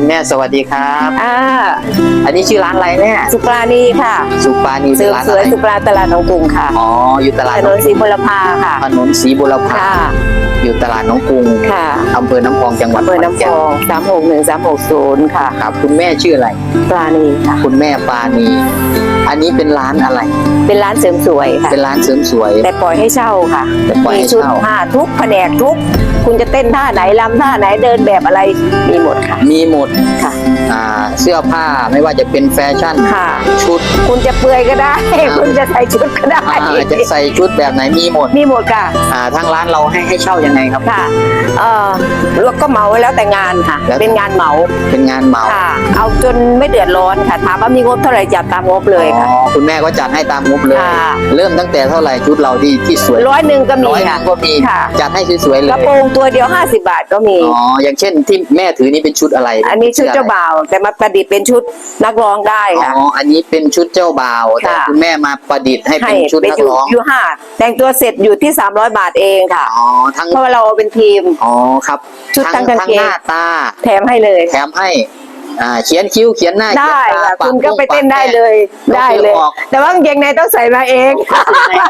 คุณแม่สวัสดีครับ อ่าอันนี้ชื่อร้านอะไรแม่สุปราณีค่ะสุปานีเสเป็รินมร้านสอะวยไรสุปราตลาดหนองกรุงค่ะอ๋ออยู่ตลาดถนนศรีบุรพาค่ะ ถนนศรีบุรพาค่ะ อยู่ตลาดหน้องกรุงค่ะอำเภอน้ำพองจังหวัดอำเภอน้ำพองสามหกหนึ่งสามหกศูนย์ค่ะ ครับ คุณแม่ชื่ออะไร ปราณีค่ะ คุณแม่ปานี อันนี้เป็นร้านอะไร เป็นร้านเสริมสวยค่ะ เป็นร้านเสริมสวย แต่ปล่อยให้เช่าค่ะแต่ปล่อยให้มีชุดเช่า ผ้าทุกแผนกทุก คุณจะเต้นท่าไหนรำท่าไหนเดินแบบอะไรมีหมดค่ะ มีหมดค่ะ อ่าเสื้อผ้าไม่ว่าจะเป็นแฟชั่นค่ะ ชุดคุณจะเปลือยก็ได้ คุณจะใส่ชุดก็ได้ อ่าจะใส่ชุดแบบไหนมีหมดมีหมดค่ะ อ่าทางร้านเราให้ให้เช่ายังไงครับ ค่ะ เอ่อแล้วก็เหมาไว้แล้วแต่งานค่ะ แล้ว เป็นงานเหมาเป็นงานเหมา ค่ะ เอาจนไม่เดือดร้อนค่ะ ถามว่ามีงบเท่าไหร่จัดตามงบเลยค่ะอ๋อคุณแม่ก็จัดให้ตามงบเลย ค่ะเริ่มตั้งแต่เท่าไหร่ชุดเราที่ที่สวยร้อยหนึ่งก็มีร้อยหนึค่ะงก็มีค่ะ จัดให้สวยๆเลกยระโปรงตัวเดียว 50 บาทก็มี อ๋ออย่างเช่นที่แม่ถือนี่เป็นชุดอะไรอันนี้ชุดเจ้าบ่าวแต่มาประดิษฐ์เป็นชุดนักร้องได้อ๋ค่ะออันนี้เป็นชุดเจ้าบ่าวแต่ค่ะ คุณแม่มาประดิษฐ์ให้ให้เป็นชุดเป็นนักอยู่ร้องอยู่ห้าแต่งตัวเสร็จอยู่ที่ 300 บาทเองค่ะ อ๋อทั้งเพราะว่าเราเป็นทีม อ๋อครับชุดทั้งทั้งกางทั้งเกงหน้าตา แถมให้เลย แถมให้ อ่าเขียนคิ้วเขียนหน้าได้เขียนตาค่ะปาคุณก็ไปเต้นได้เลยปากแก้มได้เลยออกแต่ว่ากางเกงในต้องใส่มาเอง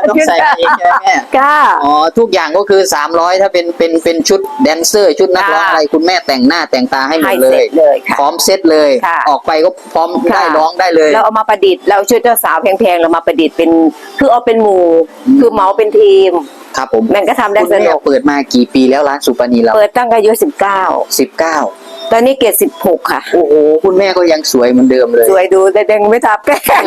ต้องใส่เองใช่ไหมแม่ค่ะ อ๋อทุกอย่างก็คือ 300 ถ้าเป็นเป็นเป็นชุดแดนเซอร์ ชุดนักร้องค่ะ อะไรคุณแม่แต่งหน้าแต่งตาให้หมให้ดเลเสร็ย จเลยค่ะ พร้อมเซตเลย ค่ะออกไปก็พร้อมค่ะ ได้ร้องได้เลย เราเอามาประดิษฐ์เราช่วยเจ้าสาวแพงๆเรามาประดิษฐ์เป็นคือเอาเป็นหมู่อืม คือเหมาเป็นทีม ครับผมมันก็ทำได้คุณสแม่นุกเปิดมากี่ปีแล้วร้านสุปานีเราเปิดตั้งอายุ19 19 ตอนนี้เกรด16ค่ะ โอ้โหคุณแม่ก็ยังสวยเหมือนเดิมเลย สวยดูแต่ยังไม่ทับแป้ง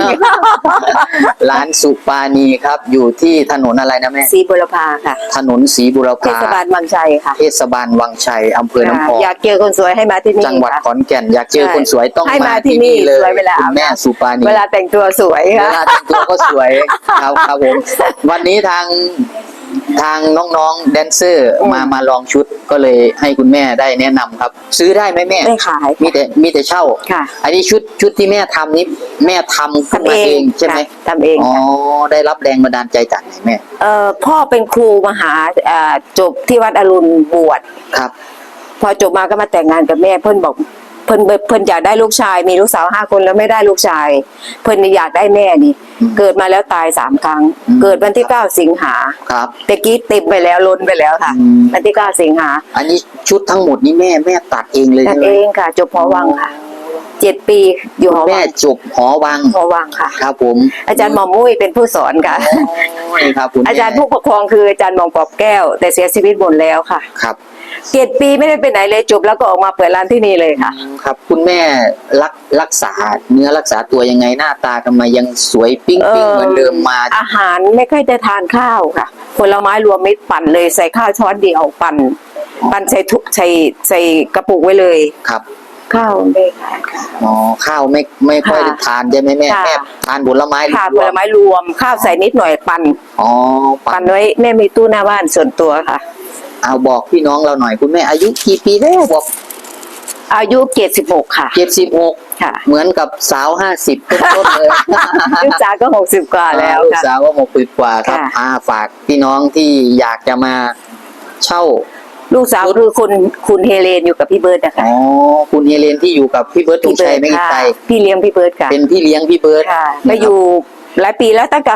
ร้านสุปานีครับ อยู่ที่ถนนอะไรนะแม่สีบุรพาค่ะ ถนนศรีบุรเทพาศบาลบางชัยค่ะเทศบาลวังชัยอำเภอน้ำพองอยากเจอคนสวยให้มาที่นี่จังหวัดค่ะขอนแก่นอยากเจอใช่คนสวยต้องให้มามาที่ที่นี่นี่เลยสวยเวลาคุณแม่อาบน้ำสุปานีเวลาแต่งตัวสวยเวค่ะลาแต่งตัวก็สวยครับครับผมวันนี้ทาง ทางน้องๆแดนเซอร์อืมมามาลองชุดก็เลยให้คุณแม่ได้แนะนำครับ ซื้อได้ไหมแม่ไม่ขาย มีแต่มีแต่เช่า ค่ะอันนี้ชุดชุดที่แม่ทำนี่แม่ทำขึ้นทำมาเอเองงใช่ไหมค่ะทำเองอ๋อค่ะได้รับแรงบันดาลใจจากไหนแม่เอ่อพ่อเป็นครูมหาเอ่อจบที่วัดอรุณบวช ครับ พอจบมาก็มาแต่งงานกับแม่เพิ่นบอกเพิ่นเพิ่นอยากได้ลูกชาย มีลูกสาวห้าคนแล้วไม่ได้ลูกชาย เพิ่นอยากได้แม่นี่อืมเกิดมาแล้วตายสามครั้งอืมเกิดวันที่เก้าสิงหาครับตะกี้ติดไปแล้วล้นไปแล้วค่ะอืมวันที่เก้าสิงหา อันนี้ชุดทั้งหมดนี่แม่แม่ตัดเองเลยนั่ใช่นไหมเองค่ะ จบหอวังค่ะเจ็ดปีอยู่หอวัแม่งจบหอวังหอวังค่ะ ครับผม อาจารย์หมอมมุ้ยเป็นผู้สอนค่ะโอ้ยครับคุณแม่อาจารย์ผู้ปกครองคืออาจารย์หมองกอบแก้ว แต่เสียชีวิตหมดแล้วค่ะ ครับ เจ็ดปีไม่ได้ไปไหนเลยจบแล้วก็ออกมาเปิดร้านที่นี่เลยค่ะ ครับ คุณแม่รักรักษาเนื้อรักษาตัวยังไงหน้าตาทำไมยังสวยปิ้งเอ่ปิ้งอ เหมือนเดิมมา อาหารไม่ค่อยจะทานข้าวค่ะผลไม้รวมมิตรปั่นเลยใส่ข้าวช้อนเดียวปั่น ปั่นใส่ทุกใส่ใส่กระปุกไว้เลย ครับข้าวไม่ทานค่ะ อ๋อข้าวไม่ไม่ค่อยค่ะได้ทานใช่ไหมแม่ค่ะ แม่ทานผลไม้ค่ะรผวลมไม้รวมข้าวใส่นิดหน่อยปั่นอ๋อปัปั่นนไว้แม่มีตู้หน้าบ้านส่วนตัวค่ะ เอาบอกพี่น้องเราหน่อย คุณแม่อายุกี่ปีแล้วบอกอายุเจ็ดสิบหกค่ะ เจ็ดสิบหกค่ะ เหมือนกับสาวห้าสิบต้นๆเลยลูกสาวก็หกสิบกว่าแล้วลูกค่ะ สาวก็หกปีกว่าครับค่ะอ่าฝากพี่น้องที่อยากจะมาเช่าลูกสาวคือคุณคุณเฮเลนอยู่กับพี่เบิร์ดนะคะอ๋อคุณเฮเลนที่อยู่กับพี่เบิร์ตธงชัยไม่ไกลค่ะพี่เลี้ยงพี่เบิร์ดค่ะเป็นพี่เลี้ยงพี่เบิร์ตค่ะไปอยู่หลายปีแล้วตั้งแต่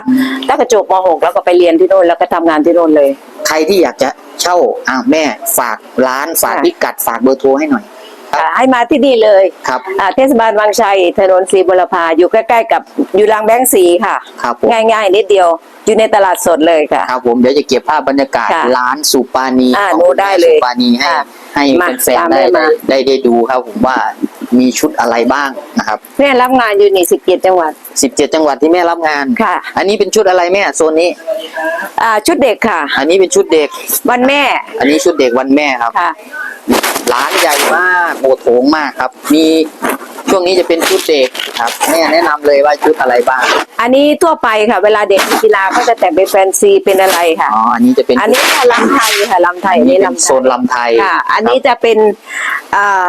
ตั้งแต่จบม .6 แล้วก็ไปเรียนที่โน่นแล้วก็ทำงานที่โน่นเลย ใครที่อยากจะเช่าอ่าแม่ฝากร้านฝากค่ะพิกัดฝากเบอร์โทรให้หน่อยครับอ่าให้มาที่นี่เลยครับอ่าเทศบาลบางชัยถนนศรีบุรพาอยู่ใกล้ๆกับอยู่รางแบงค์สีค่ะ ครับผม ง่ายๆนิดเดียว อยู่ในตลาดสดเลยค่ะ ครับผมเดี๋ยวจะเก็บภาพบรรยากาศค่ะร้านสุปานีอ่าของดูคุณได้แม่เลยสุปานีให้ค่ะให้มาแฟนตามๆได้แม่มา ได้ได้ดูครับผมว่า มีชุดอะไรบ้างนะครับ แม่รับงานอยู่นี่สิบเจ็ดจังหวัด 17 จังหวัดที่แม่รับงาน ค่ะ อันนี้เป็นชุดอะไรแม่โซนนี้ อ่าชุดเด็กค่ะ อันนี้เป็นชุดเด็ก วันแม่อันนี้ชุดเด็กวันแม่ครับ ค่ะ ร้านใหญ่มากโอโถงมากครับ มี ช่วงนี้จะเป็นชุดเด็กครับแม่แนะนำเลยว่าชุดอะไรบ้างอันนี้ทั่วไปค่ะ เวลาเด็กมีกีฬาก็จะแต่งเป็นแฟนซีเป็นอะไรค่ะ อ๋ออันนี้จะเป็นอันนี้ค่ะลำไทยค่ะลำไทยอัอันนนี้นี้เป็นลำไทโซยนลำไทยค่ะ อันนี้จะเป็นอ่า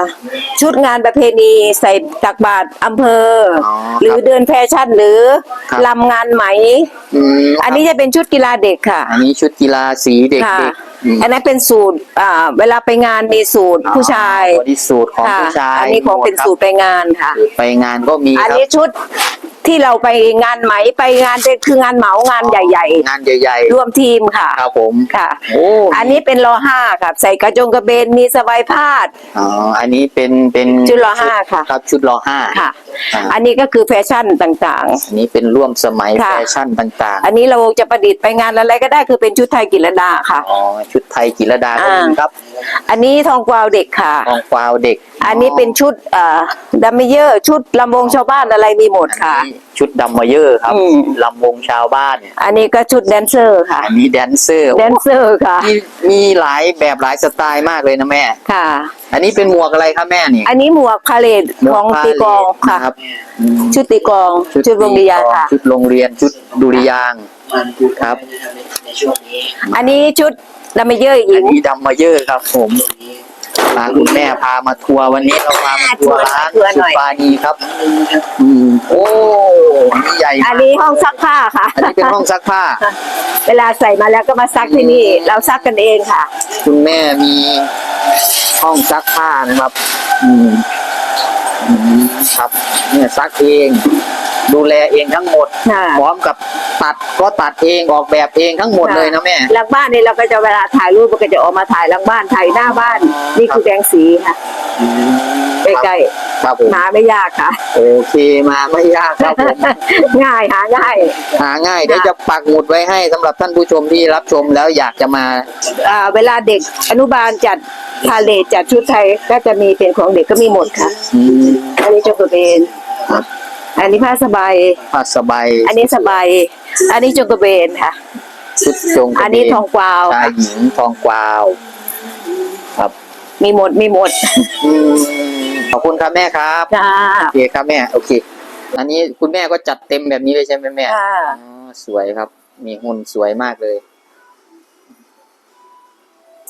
ชุดงานประเพณีใส่ตักบาตรอำเภอออ๋อหรือครับเดินแฟชั่นหรือครับลำงานไหม อืมอันนี้จะเป็นชุดกีฬาเด็กค่ะ อันนี้ชุดกีฬาสีเด็กค่ะเด็ก อืมอันนั้นเป็นสูตรอ่าเวลาไปงานมีสูตรผู้ชายบอดี้สูตรของค่ะผู้ชายอันนี้ของเป็นหมดครับสูตรไปงานค่ะไปงานก็มีอันครับ นี้ชุด ที่เราไปงานไหมไปงานเด็กคืองานเหมางานใหญ่ งานใหญ่ๆรวมทีมค่ะๆครับผม ค่ะ โอ้อันนี้เป็นรอห้าค่ะ ใส่กระจงกระเบนมีสบายพาด อ๋ออันนี้เป็นเป็นชุดรอห้าค่ะ ครับชุดรอห้าค่ะ อ่าอันนี้ก็คือแฟชั่นต่าง อันนี้เป็นร่วมสมัยค่ะ แฟชั่นต่างๆอันนี้เราจะประดิษฐ์ไปงานอะไรก็ได้คือเป็นชุดไทยกิรดาค่ะๆอ๋อชุดไทยกิรดาก็อ่า มีครับอันนี้ทองกวาวเด็กค่ะทองฟาวเด็กอันนี้เป็นชุดเอ่อดัมเมเยอร์ชุดลำวงชาวบ้านอะไรมีหมดค่ะ อันนี้ชุดดัมเมเยอร์ครับอืม ลำวงชาวบ้านอันนี้ก็ชุดแดนเซอร์ค่ะ อันนี้แดนเซอร์แดนเซอร์ค่ะ มีมีหลายแบบหลายสไตล์มากเลยนะแม่ ค่ะ อันนี้เป็นหมวกอะไรครับแม่นี่อันนี้หมวกพาเลทหมวของพาตีเลกลองทค่ะ นะครับอืมชุดตีกลอง ชุดวงเรียนค่ะ ชุดโรงเรียนชุดดุริยางค์ครับในช่วงนี้อันนี้ชุดดัมเมเยอร์หญิอันง นี้ดัมเมเยอร์ครับผม พาคุณแม่พามาทัวร์วันนี้เราพามาทัวร์ร้านทัวร์หสุน่อย ปานีครับอืมโอ้นี่ใหญ่อัมานกนี้ห้องซักผ้าค่ะ อันนี้เป็นห้องซักผ้า เวลาใส่มาแล้วก็มาซักที่นี่ เราซักกันเองค่ะ คุณแม่มีห้องซักผ้านะครับ อืมอืมครับ เนี่ยซักเอง ดูแลเองทั้งหมดค่ะ พร้อมกับตัดก็ตัดเองออกแบบเองทั้งหมดเลยนะแม่ หลังบ้านนี่เราก็จะเวลาถ่ายรูปมันก็จะออกมาถ่ายหลังบ้านถ่ายหน้าบ้าน นี่คือแดงสีค่ะใกล้ครับผมๆหาไม่ยากค่ะ โอเคมาไม่ยากครับผมง่ายหาง่าย หาง่ายเดี๋ยวจะปักหมุดไว้ให้สำหรับท่านผู้ชมที่รับชมแล้วอยากจะมา อ่าเวลาเด็กอนุบาลจัดพาเลทจัดชุดไทยก็จะมีเป็นของเด็กก็มีหมดค่ะอืมอันนี้จงกระเบนครับ อันนี้ผ้าสบาย ผ้าสบาย อันนี้สบาย อันนี้จงกระเบนค่ะ ชุดจงกระเบอันนี้ทองกวาวชายหญิงทองกวาว ครับ มีหมดมีหมดอืมขอบคุณครับแม่ครับจ้าโอเคครับแม่ โอเค อันนี้คุณแม่ก็จัดเต็มแบบนี้เลยใช่ไหมแม่ค่ะอ๋อสวยครับ มีหุ่นสวยมากเลย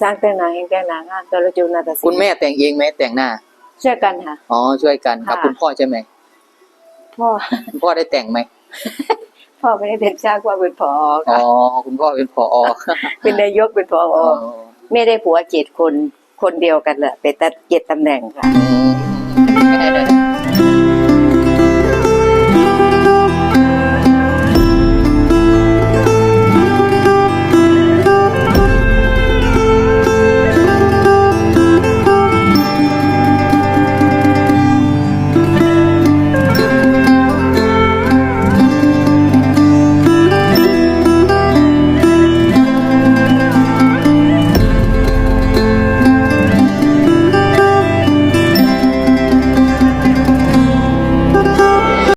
สร้างแต่งหนาเองแต่งหนางานตัวละจูนาตสินคุณแม่แต่งเองไหมแต่งหน้า ช่วยกันค่ะ อ๋อช่วยกันครับค่ะคุณพ่อใช่ไหม พ่อคุณพ่อได้แต่งไหม พ่อไม่ได้เป็นช่างว่าเป็นพออ๋ค่ะอคุณพ่อเป็นผอเป็นนายกเป็นพออ๋อไม่ได้ผัวเจ็ดคน คนเดียวกันแหละเป็นแต่เจ็ดตำแหน่งค่ะอืม